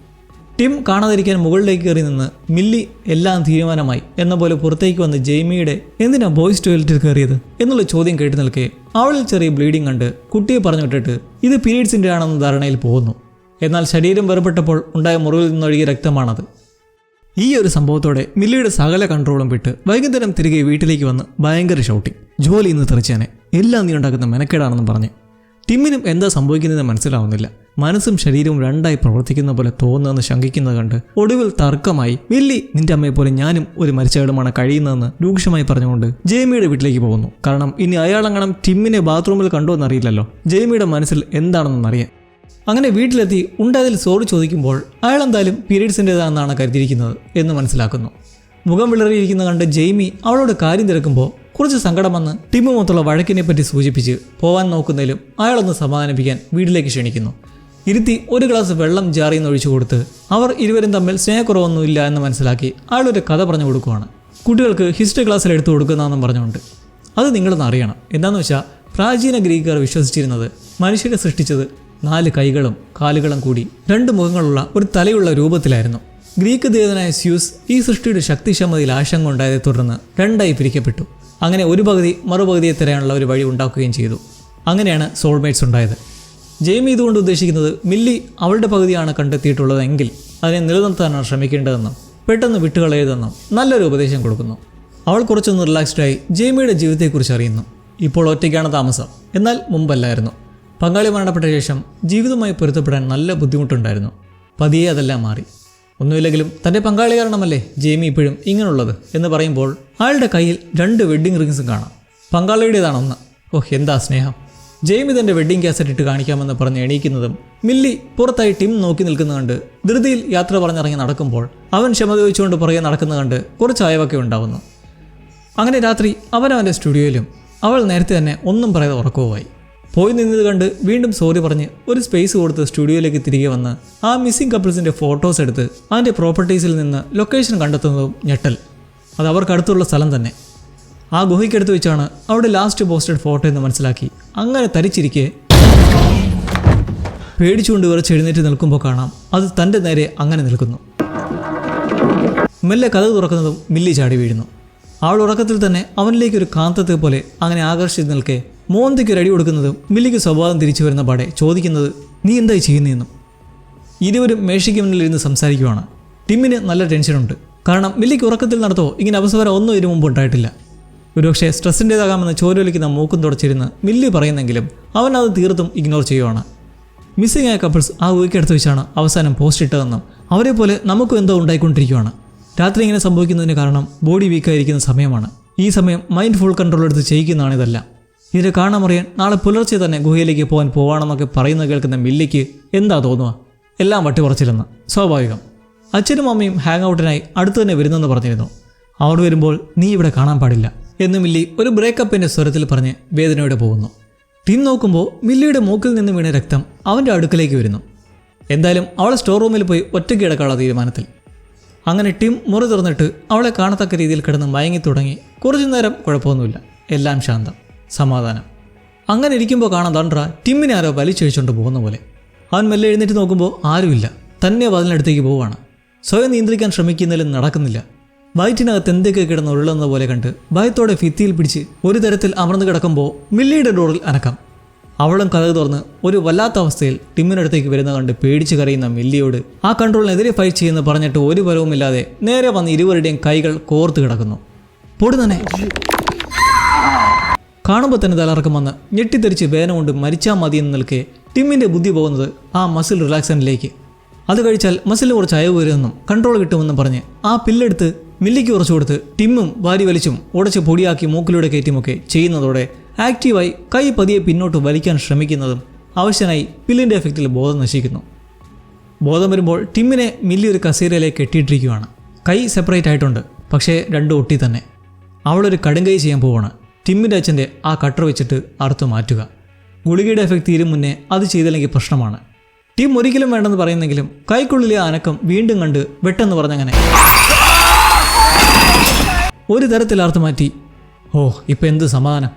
Speaker 1: ടിം കാണാതിരിക്കാൻ മുകളിലേക്ക് കയറി നിന്ന് മില്ലി എല്ലാം തീരുമാനമായി. എന്ന പോലെ പുറത്തേക്ക് വന്ന ജെയ്മിയുടെ എന്തിനാ ബോയ്സ് ടോയ്ലറ്റിൽ കയറിയത്? എന്നുള്ള ചോദ്യം കേട്ട് നിൽക്കെ അവളിൽ ചെറിയ ബ്ലീഡിംഗ് കണ്ട് കുട്ടിയെ പറഞ്ഞു വിട്ടിട്ട് ഇത് പീരീഡ്സിന്റെ ആണെന്ന ധാരണയിൽ പോകുന്നു. എന്നാൽ ശരീരം വേർപെട്ടപ്പോൾ ഉണ്ടായ മുറിവിൽ നിന്നൊഴുകിയ രക്തമാണത്. ഈ ഒരു സംഭവത്തോടെ മില്ലിയുടെ സകല കൺട്രോളും വിട്ട് വൈകുന്നേരം തിരികെ വീട്ടിലേക്ക് വന്ന് ഭയങ്കര ഷൗട്ടിങ് ജോലി ഇന്ന് തെറിച്ചേനെ. എല്ലാം നീ ഉണ്ടാക്കുന്ന മെനക്കേടാണെന്ന് പറഞ്ഞ് ടിമ്മിനും എന്താ സംഭവിക്കുന്നതെന്ന് മനസ്സിലാവുന്നില്ല. മനസ്സും ശരീരവും രണ്ടായി പ്രവർത്തിക്കുന്ന പോലെ തോന്നുന്നതെന്ന് ശങ്കിക്കുന്നത് കണ്ട് ഒടുവിൽ തർക്കമായി വില്ലി നിന്റെ അമ്മയെ പോലെ ഞാനും ഒരു മരിച്ചയാളുമാണ് കഴിയുന്നതെന്ന് രൂക്ഷമായി പറഞ്ഞുകൊണ്ട് ജെയ്മിയുടെ വീട്ടിലേക്ക് പോകുന്നു. കാരണം ഇനി അയാളങ്ങണം ടിമ്മിനെ ബാത്റൂമിൽ കണ്ടോ എന്നറിയില്ലല്ലോ. ജെയ്മിയുടെ മനസ്സിൽ എന്താണെന്നറിയാൻ അങ്ങനെ വീട്ടിലെത്തി ഉണ്ടായതിൽ സോറി ചോദിക്കുമ്പോൾ അയാൾ എന്തായാലും പീരീഡ്സിന്റെതാണെന്നാണ് കരുതിയിരിക്കുന്നത് എന്ന് മനസ്സിലാക്കുന്നു. മുഖം വിളറിയിരിക്കുന്ന കണ്ട് ജെയ്മി അവളോട് കാര്യം തിരക്കുമ്പോൾ കുറച്ച് സങ്കടം വന്ന് ടിമ്മുമൊത്തുള്ള വഴക്കിനെ പറ്റി സൂചിപ്പിച്ച് പോവാൻ നോക്കുന്നതിലും അയാളൊന്ന് സമാധാനിപ്പിക്കാൻ വീട്ടിലേക്ക് ക്ഷണിക്കുന്നു. ഇരുത്തി ഒരു ഗ്ലാസ് വെള്ളം ജാറിൽ നിന്ന് ഒഴിച്ചു കൊടുത്ത് അവർ ഇരുവരും തമ്മിൽ സ്നേഹക്കുറവൊന്നുമില്ല എന്ന് മനസ്സിലാക്കി അയാളൊരു കഥ പറഞ്ഞു കൊടുക്കുവാണ്. കുട്ടികൾക്ക് ഹിസ്റ്ററി ക്ലാസ്സിൽ എടുത്തു കൊടുക്കുന്നതെന്നും പറഞ്ഞുകൊണ്ട്. അത് നിങ്ങളൊന്ന് അറിയണം. എന്താണെന്ന് വെച്ചാൽ പ്രാചീന ഗ്രീക്കുകാർ വിശ്വസിച്ചിരുന്നത് മനുഷ്യരെ സൃഷ്ടിച്ചത് നാല് കൈകളും കാലുകളും കൂടി രണ്ട് മുഖങ്ങളുള്ള ഒരു തലയുള്ള രൂപത്തിലായിരുന്നു. ഗ്രീക്ക് ദേവനായ സ്യൂസ് ഈ സൃഷ്ടിയുടെ ശക്തിക്ഷമതയിൽ ആശങ്ക ഉണ്ടായതെ തുടർന്ന് രണ്ടായി പിരിക്കപ്പെട്ടു. അങ്ങനെ ഒരു പകുതി മറുപകുതിയെ തരാനുള്ള ഒരു വഴി ഉണ്ടാക്കുകയും ചെയ്തു. അങ്ങനെയാണ് സോൾമേറ്റ്സ് ഉണ്ടായത്. ജെയ്മി ഇതുകൊണ്ട് ഉദ്ദേശിക്കുന്നത് മില്ലി അവളുടെ പകുതിയാണ് കണ്ടെത്തിയിട്ടുള്ളതെങ്കിൽ അതിനെ നിലനിർത്താനാണ് ശ്രമിക്കേണ്ടതെന്നും പെട്ടെന്ന് വിട്ടുകളയരുതെന്നും നല്ലൊരു ഉപദേശം കൊടുക്കുന്നു. അവൾ കുറച്ചൊന്ന് റിലാക്സ്ഡായി ജെയ്മിയുടെ ജീവിതത്തെക്കുറിച്ച് അറിയുന്നു. ഇപ്പോൾ ഒറ്റയ്ക്കാണ് താമസം. എന്നാൽ മുമ്പല്ലായിരുന്നു. പങ്കാളി മരണപ്പെട്ട ശേഷം ജീവിതവുമായി പൊരുത്തപ്പെടാൻ നല്ല ബുദ്ധിമുട്ടുണ്ടായിരുന്നു. പതിയെ അതെല്ലാം മാറി. ഒന്നുമില്ലെങ്കിലും തന്റെ പങ്കാളി കാരണമല്ലേ ജേമി ഇപ്പോഴും ഇങ്ങനെയുള്ളത് എന്ന് പറയുമ്പോൾ അയാളുടെ കയ്യിൽ രണ്ട് വെഡ്ഡിംഗ് റിങ്സും കാണാം. പങ്കാളിയുടേതാണ് ഒന്ന്. ഓഹ് എന്താ സ്നേഹം? ജെയ്മി തന്റെ വെഡ്ഡിംഗ് കാസറ്റ് ഇട്ട് കാണിക്കാമെന്ന് പറഞ്ഞ് എണീക്കുന്നതും മില്ലി പുറത്തായി ടിം നോക്കി നിൽക്കുന്ന കണ്ട് ധൃതിയിൽ യാത്ര പറഞ്ഞിറങ്ങി നടക്കുമ്പോൾ അവൻ ക്ഷമ ചോദിച്ചുകൊണ്ട് പുറകെ നടക്കുന്ന കണ്ട് കുറച്ച് അയവൊക്കെ ഉണ്ടാവുന്നു. അങ്ങനെ രാത്രി അവൻ അവന്റെ സ്റ്റുഡിയോയിലും അവൾ നേരത്തെ തന്നെ ഒന്നും പറയാതെ ഉറക്കവുമായി. പോയി നിന്നത് കണ്ട് വീണ്ടും സോറി പറഞ്ഞ് ഒരു സ്പേസ് കൊടുത്ത് സ്റ്റുഡിയോയിലേക്ക് തിരികെ വന്ന് ആ മിസ്സിംഗ് കപ്പിൾസിന്റെ ഫോട്ടോസ് എടുത്ത് അതിന്റെ പ്രോപ്പർട്ടീസിൽ നിന്ന് ലൊക്കേഷൻ കണ്ടെത്തുന്നതും ഞെട്ടൽ. അത് അവർക്കടുത്തുള്ള സ്ഥലം തന്നെ. ആ ഗുഹയ്ക്കടുത്ത് വെച്ചാണ് അവിടെ ലാസ്റ്റ് പോസ്റ്റഡ് ഫോട്ടോ എന്ന് മനസ്സിലാക്കി. അങ്ങനെ തരിച്ചിരിക്കെ പേടിച്ചുകൊണ്ട് വിറച്ച് എഴുന്നേറ്റ് നിൽക്കുമ്പോൾ കാണാം അത് തന്റെ നേരെ അങ്ങനെ നിൽക്കുന്നു. മെല്ലെ കഥ തുറക്കുന്നതും മില്ലി ചാടി വീഴുന്നു. അവൾ ഉറക്കത്തിൽ തന്നെ അവനിലേക്ക് ഒരു കാന്തത്തെ പോലെ അങ്ങനെ ആകർഷിച്ച് നിൽക്കെ മോന്തിക്ക് റെഡി കൊടുക്കുന്നതും മില്ലിക്ക് സ്വഭാവം തിരിച്ചു വരുന്ന പാടെ ചോദിക്കുന്നത് നീ എന്തായി ചെയ്യുന്നതെന്നും? ഇരുവരും മേശയ്ക്ക് മുന്നിൽ ഇരുന്ന് സംസാരിക്കുവാണ്. ടിമ്മിന് നല്ല ടെൻഷനുണ്ട്. കാരണം മില്ലിക്ക് ഉറക്കത്തിൽ നടത്തോ ഇങ്ങനെ അവസരം ഒന്നും ഇതിനു മുമ്പ് ഉണ്ടായിട്ടില്ല. ഒരുപക്ഷെ സ്ട്രെസ്സിന്റേതാകാമെന്ന് ചോരൊലിക്കുന്ന മൂക്കും തുടച്ചിരുന്ന് മില്ലി പറയുന്നെങ്കിലും അവൻ അത് തീർത്തും ഇഗ്നോർ ചെയ്യുവാണ്. മിസ്സിംഗ് ആയ കപ്പിൾസ് ആ വീക്കെടുത്ത് വെച്ചാണ് അവസാനം പോസ്റ്റ് ഇട്ടതെന്നും അവരെ പോലെ നമുക്കും എന്തോ ഉണ്ടായിക്കൊണ്ടിരിക്കുകയാണ് രാത്രി ഇങ്ങനെ സംഭവിക്കുന്നതിന് കാരണം ബോഡി വീക്കായിരിക്കുന്ന സമയമാണ്. ഈ സമയം മൈൻഡ് ഫുൾ കൺട്രോൾ എടുത്ത് ചെയ്യിക്കുന്നതാണ് ഇതെല്ലാം ഇതിനെ കാണാമറിയാൻ നാളെ പുലർച്ചെ തന്നെ ഗുഹയിലേക്ക് പോകാൻ പോവാണെന്നൊക്കെ പറയുന്നത് കേൾക്കുന്ന മില്ലിക്ക് എന്താ തോന്നുക? എല്ലാം വട്ടി പറച്ചില്ലെന്ന് സ്വാഭാവികം. അച്ഛനും അമ്മയും ഹാങ് ഔട്ടിനായി അടുത്തു തന്നെ വരുന്നെന്ന് പറഞ്ഞിരുന്നു. അവർ വരുമ്പോൾ നീ ഇവിടെ കാണാൻ പാടില്ല എന്ന് മില്ലി ഒരു ബ്രേക്കപ്പിന്റെ സ്വരത്തിൽ പറഞ്ഞ് വേദനയോടെ പോകുന്നു. ടീം നോക്കുമ്പോൾ മില്ലിയുടെ മൂക്കിൽ നിന്ന് വീണ രക്തം അവന്റെ അടുക്കലേക്ക് വരുന്നു. എന്തായാലും അവളെ സ്റ്റോർ റൂമിൽ പോയി ഒറ്റയ്ക്ക് കിടക്കാനുള്ള തീരുമാനത്തിൽ. അങ്ങനെ ടിം മുറി തുറന്നിട്ട് അവളെ കാണത്തക്ക രീതിയിൽ കിടന്ന് മയങ്ങി തുടങ്ങി. കുറച്ചു നേരം കുഴപ്പമൊന്നുമില്ല. എല്ലാം ശാന്തം. സമാധാനം. അങ്ങനെ ഇരിക്കുമ്പോൾ കാണാൻ തണ്ട്ര ടിമ്മിനെ ആരോ വലിച്ചഴിച്ചുകൊണ്ട് പോകുന്ന പോലെ. അവൻ മെല്ലെ എഴുന്നേറ്റ് നോക്കുമ്പോൾ ആരുമില്ല. തന്നെ വാതിലിനടുത്തേക്ക് പോവുകയാണ്. സ്വയം നിയന്ത്രിക്കാൻ ശ്രമിക്കുന്നതിലും നടക്കുന്നില്ല. വയറ്റിനകത്ത് എന്തൊക്കെ കിടന്ന് ഉരുളുന്ന പോലെ കണ്ട് ഭയത്തോടെ ഫിത്തിയിൽ പിടിച്ച് ഒരു തരത്തിൽ അമർന്നു കിടക്കുമ്പോൾ മില്ലിയുടെ ഡോറിൽ അനക്കാം. അവളും കഥകു തുറന്ന് ഒരു വല്ലാത്ത അവസ്ഥയിൽ ടിമ്മിനടുത്തേക്ക് വരുന്ന കണ്ട് പേടിച്ച് കരയുന്ന മില്ലിയോട് ആ കൺട്രോളിനെതിരെ ഫൈറ്റ് ചെയ്യുന്ന പറഞ്ഞിട്ട് ഒരു ഫലവുമില്ലാതെ നേരെ വന്ന് ഇരുവരുടെയും കൈകൾ കോർത്ത് കിടക്കുന്നു. പൊടി തന്നെ കാണുമ്പോൾ തന്നെ തലർക്കം വന്ന് ഞെട്ടിത്തെറിച്ച് വേദന കൊണ്ട് മരിച്ചാൽ മതി എന്ന് നിൽക്കെ ടിമ്മിന്റെ ബുദ്ധി പോകുന്നത് ആ മസിൽ റിലാക്സനിലേക്ക് അത് കഴിച്ചാൽ മസിൽ കുറച്ച് അയവ് വരുമെന്നും കൺട്രോൾ കിട്ടുമെന്നും പറഞ്ഞ് ആ പില്ലെടുത്ത് മില്ലിക്ക് കുറച്ച് കൊടുത്ത് ടിമ്മും വാരി വലിച്ചും ഉടച്ച് പൊടിയാക്കി മൂക്കിലൂടെ കയറ്റുമൊക്കെ ചെയ്യുന്നതോടെ ആക്റ്റീവായി കൈ പതിയെ പിന്നോട്ട് വലിക്കാൻ ശ്രമിക്കുന്നതും ആവശ്യനായി പില്ലിന്റെ എഫക്റ്റിൽ ബോധം നശിക്കുന്നു. ബോധം വരുമ്പോൾ ടിമ്മിനെ മില്ലി ഒരു കസേരയിലേക്ക് കെട്ടിയിട്ടിരിക്കുകയാണ് കൈ സെപ്പറേറ്റ് ആയിട്ടുണ്ട്. പക്ഷേ രണ്ടും ഒട്ടി തന്നെ. അവളൊരു കടുങ്കൈ ചെയ്യാൻ പോവാണ്. ടിമ്മിന്റെ അച്ഛന്റെ ആ കട്ടർ വെച്ചിട്ട് അറുത്ത് മാറ്റുക. ഗുളികയുടെ എഫക്റ്റ് തീരും മുന്നേ അത് ചെയ്തില്ലെങ്കിൽ പ്രശ്നമാണ്. ടീം ഒരിക്കലും വേണ്ടെന്ന് പറയുന്നെങ്കിലും കൈക്കുള്ളിലെ അനക്കം വീണ്ടും കണ്ട് വെട്ടെന്ന് പറഞ്ഞങ്ങനെ. ഒരു തരത്തിൽ അർത്ഥം മാറ്റി. ഓ ഇപ്പം എന്ത് സമാധാനം.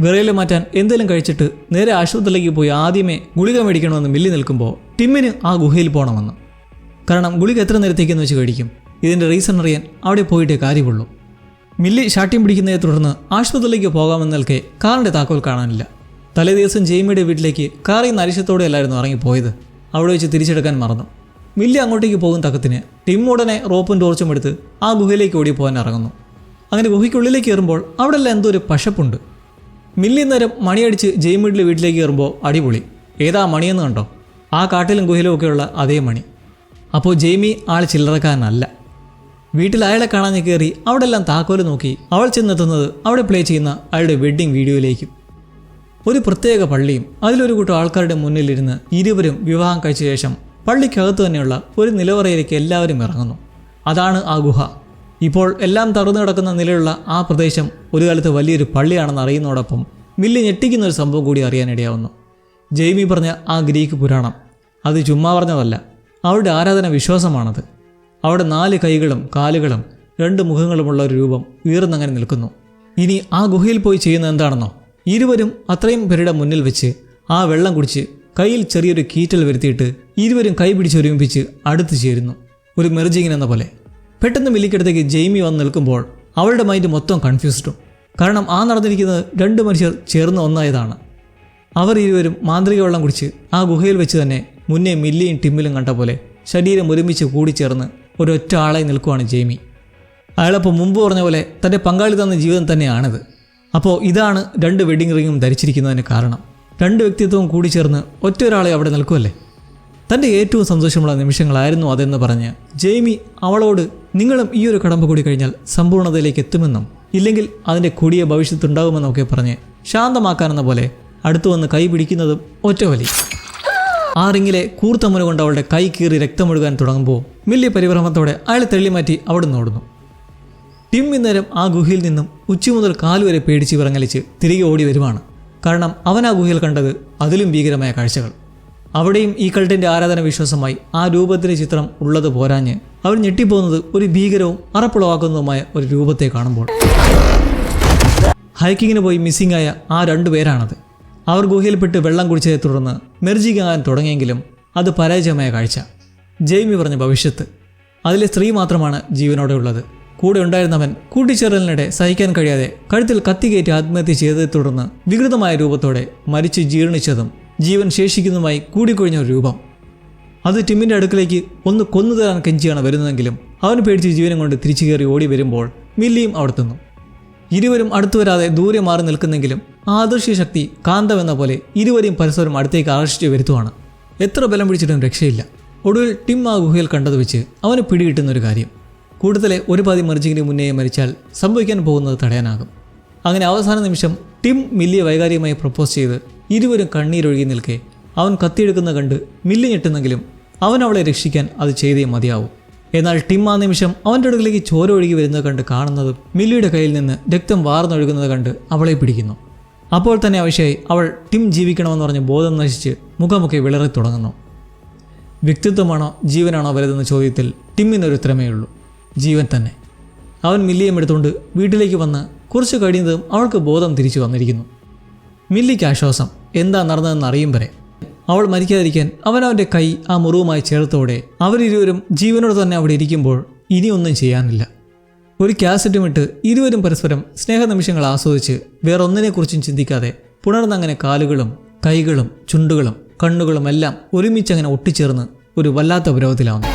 Speaker 1: വിറയിൽ മാറ്റാൻ എന്തെങ്കിലും കഴിച്ചിട്ട് നേരെ ആശുപത്രിയിലേക്ക് പോയി ആദ്യമേ ഗുളിക മേടിക്കണമെന്ന് മില്ലി നിൽക്കുമ്പോൾ ടിമ്മിന് ആ ഗുഹയിൽ പോകണമെന്ന്. കാരണം ഗുളിക എത്ര നേരത്തേക്കെന്ന് വെച്ച് കഴിക്കും ഇതിന്റെ റീസൺ അറിയാൻ അവിടെ പോയിട്ടേ കാര്യമുള്ളൂ. മില്ലി ശാഠ്യം പിടിക്കുന്നതിനെ തുടർന്ന് ആശുപത്രിയിലേക്ക് പോകാമെന്ന് നിൽക്കെ കാറിന്റെ താക്കോൽ കാണാനില്ല. തലേ ദിവസം ജെയ്മിയുടെ വീട്ടിലേക്ക് കാറിൽ നിന്ന് അരിശത്തോടെയല്ലായിരുന്നു ഇറങ്ങിപ്പോയത്. അവിടെ വെച്ച് തിരിച്ചെടുക്കാൻ മറന്നു. മില്ലി അങ്ങോട്ടേക്ക് പോകും തക്കത്തിന് ടിം ഉടനെ റോപ്പും ടോർച്ചും എടുത്ത് ആ ഗുഹയിലേക്ക് ഓടി പോകാൻ ഇറങ്ങുന്നു. അങ്ങനെ ഗുഹയ്ക്കുള്ളിലേക്ക് കയറുമ്പോൾ അവിടെല്ലാം എന്തോ ഒരു പശപ്പുണ്ട്. മില്ലി നേരം മണിയടിച്ച് ജെയ്മിഡിലെ വീട്ടിലേക്ക് കയറുമ്പോൾ അടിപൊളി. ഏതാ മണിയെന്ന് കണ്ടോ? ആ കാട്ടിലും ഗുഹയിലും ഒക്കെയുള്ള അതേ മണി. അപ്പോൾ ജെയ്മി ആൾ ചില്ലറക്കാരനല്ല. വീട്ടിൽ അയാളെ കാണാൻ കയറി അവിടെ എല്ലാം താക്കോൽ നോക്കി അവൾ ചെന്നെത്തുന്നത് അവിടെ പ്ലേ ചെയ്യുന്ന അയാളുടെ വെഡ്ഡിംഗ് വീഡിയോയിലേക്കും. ഒരു പ്രത്യേക പള്ളിയും അതിലൊരു കൂട്ടം ആൾക്കാരുടെ മുന്നിലിരുന്ന് ഇരുവരും വിവാഹം കഴിച്ച ശേഷം പള്ളിക്കകത്ത് തന്നെയുള്ള ഒരു നിലവറയിലേക്ക് എല്ലാവരും ഇറങ്ങുന്നു. അതാണ് ആ ഗുഹ. ഇപ്പോൾ എല്ലാം തറന്നു കിടക്കുന്ന നിലയിലുള്ള ആ പ്രദേശം ഒരു കാലത്ത് വലിയൊരു പള്ളിയാണെന്ന് അറിയുന്നതോടൊപ്പം മില്ലി ഞെട്ടിക്കുന്ന ഒരു സംഭവം കൂടി അറിയാനിടയാവുന്നു. ജെയ്മി പറഞ്ഞ ആ ഗ്രീക്ക് പുരാണം. അത് ചുമ്മാ പറഞ്ഞതല്ല അവരുടെ ആരാധന വിശ്വാസമാണത് അവിടെ നാല് കൈകളും കാലുകളും രണ്ട് മുഖങ്ങളുമുള്ള ഒരു രൂപം ഉയർന്നങ്ങനെ നിൽക്കുന്നു. ഇനി ആ ഗുഹയിൽ പോയി ചെയ്യുന്ന എന്താണെന്നോ? ഇരുവരും അത്രയും പേരുടെ മുന്നിൽ വെച്ച് ആ വെള്ളം കുടിച്ച് കയ്യിൽ ചെറിയൊരു കീറ്റൽ വരുത്തിയിട്ട് ഇരുവരും കൈ പിടിച്ച് ഒരുമിപ്പിച്ച് അടുത്ത് ചേരുന്നു. ഒരു മെർജിങ്ങിന് എന്ന പോലെ. പെട്ടെന്ന് മില്ലിക്കടുത്തേക്ക് ജെയ്മി വന്ന് നിൽക്കുമ്പോൾ അവളുടെ മൈൻഡ് മൊത്തം കൺഫ്യൂസ്ഡും. കാരണം ആ നടന്നിരിക്കുന്നത് രണ്ട് മനുഷ്യർ ചേർന്ന് ഒന്നായതാണ്. അവർ ഇരുവരും മാന്ത്രിക വെള്ളം കുടിച്ച് ആ ഗുഹയിൽ വെച്ച് തന്നെ മുന്നേ മില്ലിയും ടിമ്മിലും കണ്ട പോലെ ശരീരം ഒരുമിച്ച് കൂടിച്ചേർന്ന് ഒരൊറ്റ ആളായി നിൽക്കുവാണ് ജെയ്മി. അയാളപ്പോൾ മുമ്പ് പറഞ്ഞ പോലെ തന്റെ പങ്കാളി തന്ന ജീവിതം തന്നെയാണിത്. അപ്പോൾ ഇതാണ് രണ്ട് വെഡിങ് റിങ്ങും ധരിച്ചിരിക്കുന്നതിന് കാരണം. രണ്ട് വ്യക്തിത്വവും കൂടി ചേർന്ന് ഒറ്റ ഒരാളെ അവിടെ നിൽക്കുമല്ലേ തന്റെ ഏറ്റവും സന്തോഷമുള്ള നിമിഷങ്ങളായിരുന്നു അതെന്ന് പറഞ്ഞ് ജെയ്മി അവളോട് നിങ്ങളും ഈ ഒരു കടമ്പ കൂടി കഴിഞ്ഞാൽ സമ്പൂർണതയിലേക്ക് എത്തുമെന്നും ഇല്ലെങ്കിൽ അതിന്റെ കൊടിയ ഭവിഷ്യത്തുണ്ടാകുമെന്നൊക്കെ പറഞ്ഞ് ശാന്തമാക്കാനെന്ന പോലെ അടുത്തു വന്ന് കൈ പിടിക്കുന്നതും ഒറ്റവലി ആ റിങ്ങിലെ കൂർത്തമ്മന കൊണ്ട് അവളുടെ കൈ കീറി രക്തമൊഴുകാൻ തുടങ്ങുമ്പോൾ മില്ലി പരിഭ്രമത്തോടെ അയാളെ തള്ളിമാറ്റി അവിടെ നിന്ന് ഓടുന്നു. ടിം ഇന്നേരം ആ ഗുഹയിൽ നിന്നും ഉച്ച മുതൽ കാലുവരെ പേടിച്ച് വിറങ്ങലിച്ച് തിരികെ ഓടി വരുവാണ്. കാരണം അവൻ ആ ഗുഹയിൽ കണ്ടത് അതിലും ഭീകരമായ കാഴ്ചകൾ. അവിടെയും ഈ കൾട്ടിന്റെ ആരാധന വിശ്വാസമായി ആ രൂപത്തിലെ ചിത്രം ഉള്ളത് പോരാഞ്ഞ് അവൻ ഞെട്ടിപ്പോകുന്നത് ഒരു ഭീകരവും അറപ്പുളവാക്കുന്നതുമായ ഒരു രൂപത്തെ കാണുമ്പോൾ. ഹൈക്കിങ്ങിന് പോയി മിസ്സിംഗ് ആയ ആ രണ്ടു പേരാണത്. അവർ ഗുഹയിൽപ്പെട്ട് വെള്ളം കുടിച്ചതിനെ തുടർന്ന് മെർജിക്കാൻ തുടങ്ങിയെങ്കിലും അത് പരാജയമായ കാഴ്ച. ജെയ്മി പറഞ്ഞ ഭവിഷ്യത്ത്. അതിലെ സ്ത്രീ മാത്രമാണ് ജീവനോടെ ഉള്ളത്. കൂടെ ഉണ്ടായിരുന്നവൻ കൂട്ടിച്ചേരലിനിടെ സഹിക്കാൻ കഴിയാതെ കഴുത്തിൽ കത്തികയറ്റി ആത്മഹത്യ ചെയ്തതിനെ തുടർന്ന് വികൃതമായ രൂപത്തോടെ മരിച്ച് ജീർണിച്ചതും ജീവൻ ശേഷിക്കുന്നതുമായി കൂടിക്കൊഴിഞ്ഞ ഒരു രൂപം. അത് ടിമ്മിന്റെ അടുക്കലേക്ക് ഒന്ന് കൊന്നു തരാൻ കെഞ്ചിയാണ് വരുന്നതെങ്കിലും അവൻ പേടിച്ച് ജീവനം കൊണ്ട് തിരിച്ചു കയറി ഓടി വരുമ്പോൾ മില്ലിയും അവിടെത്തുന്നു ഇരുവരും അടുത്തു വരാതെ ദൂരെ മാറി നിൽക്കുന്നെങ്കിലും ആദർശ ശക്തി കാന്തമെന്ന പോലെ ഇരുവരെയും പരസ്പരം അടുത്തേക്ക് ആകർഷിച്ച് വരുത്തുവാണ്. എത്ര ബലം പിടിച്ചിട്ടും രക്ഷയില്ല. ഒടുവിൽ ടിം ആ ഗുഹയിൽ കണ്ടത് വെച്ച് അവന് പിടികിട്ടുന്ന ഒരു കാര്യം. കൂടുതലെ ഒരു പാതി മർജിങ്ങിന് മുന്നേ മരിച്ചാൽ സംഭവിക്കാൻ പോകുന്നത് തടയാനാകും. അങ്ങനെ അവസാന നിമിഷം ടിം മില്ലിയെ വൈകാരികമായി പ്രപ്പോസ് ചെയ്ത് ഇരുവരും കണ്ണീരൊഴുകി നിൽക്കെ അവൻ കത്തിയെടുക്കുന്ന കണ്ട് മില്ലി ഞെട്ടുന്നെങ്കിലും അവൻ അവളെ രക്ഷിക്കാൻ അത് ചെയ്തേ മതിയാവും. എന്നാൽ ടിം ആ നിമിഷം അവന്റെ അടുക്കിലേക്ക് ചോര ഒഴുകി വരുന്നത് കണ്ട് കാണുന്നതും മില്ലിയുടെ കയ്യിൽ നിന്ന് രക്തം വാർന്നൊഴുകുന്നത് കണ്ട് അവളെ പിടിക്കുന്നു. അപ്പോൾ തന്നെ അവശ്യായി അവൾ ടിം ജീവിക്കണമെന്ന് പറഞ്ഞ് ബോധം നശിച്ച് മുഖമൊക്കെ വിളറി തുടങ്ങുന്നു. വ്യക്തിത്വമാണോ ജീവനാണോ വലുതെന്ന ചോദ്യത്തിൽ ടിമ്മിനൊരു ഉത്തരമേ ഉള്ളൂ. ജീവൻ തന്നെ. അവൻ മില്ലിയം എടുത്തുകൊണ്ട് വീട്ടിലേക്ക് വന്ന് കുറച്ച് കഴിഞ്ഞതും അവൾക്ക് ബോധം തിരിച്ചു വന്നിരിക്കുന്നു. മില്ലിക്ക് ആശ്വാസം. എന്താ നടന്നതെന്ന് അറിയും വരെ. അവൾ മരിക്കാതിരിക്കാൻ അവൻ അവന്റെ കൈ ആ മുറിവുമായി ചേർത്തോടെ അവരിരുവരും ജീവനോട് തന്നെ അവിടെ ഇരിക്കുമ്പോൾ ഇനിയൊന്നും ചെയ്യാനില്ല. ഒരു കാസറ്റും ഇട്ട് ഇരുവരും പരസ്പരം സ്നേഹനിമിഷങ്ങൾ ആസ്വദിച്ച് വേറൊന്നിനെക്കുറിച്ചും ചിന്തിക്കാതെ പുണർന്നങ്ങനെ കാലുകളും കൈകളും ചുണ്ടുകളും കണ്ണുകളും എല്ലാം ഒരുമിച്ച് അങ്ങനെ ഒട്ടിച്ചേർന്ന് ഒരു വല്ലാത്ത ഉപരോധത്തിലാവുന്നു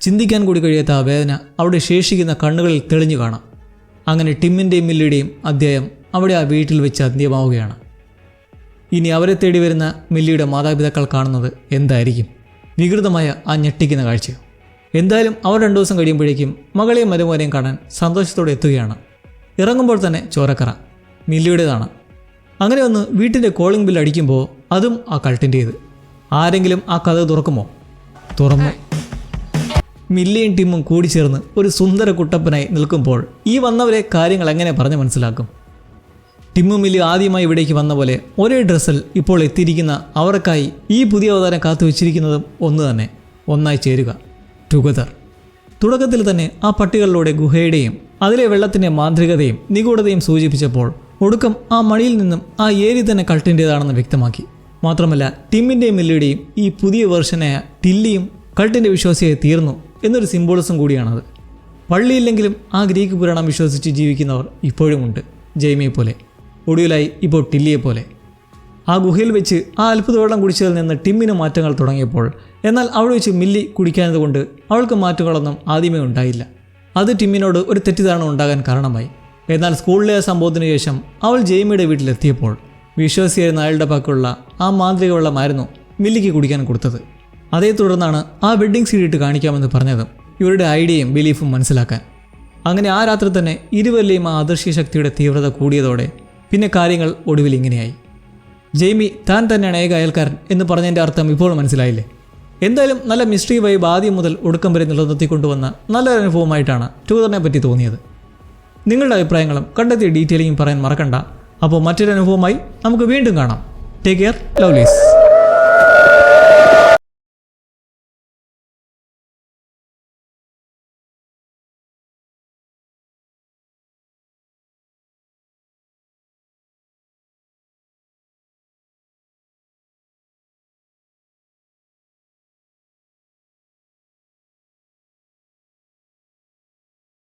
Speaker 1: ചിന്തിക്കാൻ കൂടി കഴിയാത്ത ആ വേദന അവിടെ ശേഷിക്കുന്ന കണ്ണുകളിൽ തെളിഞ്ഞു കാണാം. അങ്ങനെ ടിമ്മിന്റെയും മില്ലിയുടെയും അധ്യായം അവിടെ ആ വീട്ടിൽ വെച്ച് അന്ത്യമാവുകയാണ്. ഇനി അവരെ തേടി വരുന്ന മില്ലിയുടെ മാതാപിതാക്കൾ കാണുന്നത് എന്തായിരിക്കും? വികൃതമായ ആ ഞെട്ടിക്കുന്ന കാഴ്ച എന്തായാലും അവർ രണ്ടു ദിവസം കഴിയുമ്പോഴേക്കും മകളെയും മരുമോനെയും കാണാൻ സന്തോഷത്തോടെ എത്തുകയാണ്. ഇറങ്ങുമ്പോൾ തന്നെ ചോരക്കറ. മില്ലിയുടേതാണ്. അങ്ങനെ ഒന്ന് വീട്ടിന്റെ കോളിംഗ് ബിൽ അടിക്കുമ്പോൾ അതും ആ കൾട്ടിന്റേത് ആരെങ്കിലും ആ കഥ തുറക്കുമോ? തുറന്നു. മില്ലിയും ടീമും കൂടി ചേർന്ന് ഒരു സുന്ദര കുട്ടപ്പനായി നിൽക്കുമ്പോൾ ഈ വന്നവരെ കാര്യങ്ങൾ എങ്ങനെ പറഞ്ഞ് മനസ്സിലാക്കും? ടിമ്മും മില്ലി ആദ്യമായി ഇവിടേക്ക് വന്ന പോലെ ഒരേ ഡ്രസ്സിൽ ഇപ്പോൾ എത്തിയിരിക്കുന്ന അവർക്കായി ഈ പുതിയ അവതാരം കാത്തു വെച്ചിരിക്കുന്നതും ഒന്ന് തന്നെ. ഒന്നായി ചേരുക. ടുഗദർ തുടക്കത്തിൽ തന്നെ ആ പട്ടികളിലൂടെ ഗുഹയുടെയും അതിലെ വെള്ളത്തിന്റെ മാന്ത്രികതയും നിഗൂഢതയും സൂചിപ്പിച്ചപ്പോൾ ഒടുക്കം ആ മണിയിൽ നിന്നും ആ ഏരി തന്നെ കൾട്ടിന്റേതാണെന്ന് വ്യക്തമാക്കി. മാത്രമല്ല ടിമ്മിന്റെയും മില്ലിയുടെയും ഈ പുതിയ വേർഷനായ ടില്ലിയും കൾട്ടിന്റെ വിശ്വാസിയായി തീർന്നു എന്നൊരു സിംബോളിസം കൂടിയാണത്. പള്ളിയില്ലെങ്കിലും ആ ഗ്രീക്ക് പുരാണം വിശ്വസിച്ച് ജീവിക്കുന്നവർ ഇപ്പോഴുമുണ്ട് ജൈമിയെ പോലെ. ഒടുവിലായി ഇപ്പോൾ ടില്ലിയെ പോലെ. ആ ഗുഹയിൽ വെച്ച് ആ അത്ഭുത വെള്ളം കുടിച്ചതിൽ നിന്ന് ടിമ്മിന് മാറ്റങ്ങൾ തുടങ്ങിയപ്പോൾ എന്നാൽ അവിടെ വെച്ച് മില്ലി കുടിക്കാഞ്ഞതുകൊണ്ട് അവൾക്ക് മാറ്റങ്ങളൊന്നും ആദ്യമേ ഉണ്ടായില്ല. അത് ടിമ്മിനോട് ഒരു തെറ്റിദ്ധാരണ ഉണ്ടാകാൻ കാരണമായി. എന്നാൽ സ്കൂളിലെ സംഭവത്തിന് ശേഷം അവൾ ജെയ്മിയുടെ വീട്ടിലെത്തിയപ്പോൾ വിശ്വാസിയായിരുന്ന അയാളുടെ പക്കമുള്ള ആ മാന്ത്രിക വെള്ളമായിരുന്നു മില്ലിക്ക് കുടിക്കാൻ കൊടുത്തത്. അതേ തുടർന്നാണ് ആ വെഡ്ഡിംഗ് സീഡിട്ട് കാണിക്കാമെന്ന് പറഞ്ഞതും ഇവരുടെ ഐഡിയയും ബിലീഫും മനസ്സിലാക്കാൻ. അങ്ങനെ ആ രാത്രി തന്നെ ഇരുവരിലെയും ആ അദൃശ്യ ശക്തിയുടെ തീവ്രത കൂടിയതോടെ പിന്നെ കാര്യങ്ങൾ ഒടുവിൽ ഇങ്ങനെയായി. ജെയ്മി താൻ തന്നെയാണ് ഏക അയൽക്കാരൻ എന്ന് പറഞ്ഞതിന്റെ അർത്ഥം ഇപ്പോൾ മനസ്സിലായില്ലേ? എന്തായാലും നല്ല മിസ്റ്ററി വൈബ് ആദ്യം മുതൽ ഒടുക്കം വരെ നിലനിർത്തിക്കൊണ്ടുവന്ന നല്ലൊരു അനുഭവമായിട്ടാണ് ട്യൂതറിനെ പറ്റി തോന്നിയത്. നിങ്ങളുടെ അഭിപ്രായങ്ങളും കണ്ടെത്തിയ ഡീറ്റെയിലിംഗും പറയാൻ മറക്കണ്ട. അപ്പോൾ മറ്റൊരു അനുഭവമായി നമുക്ക് വീണ്ടും കാണാം. Take care ലവ്ലീസ്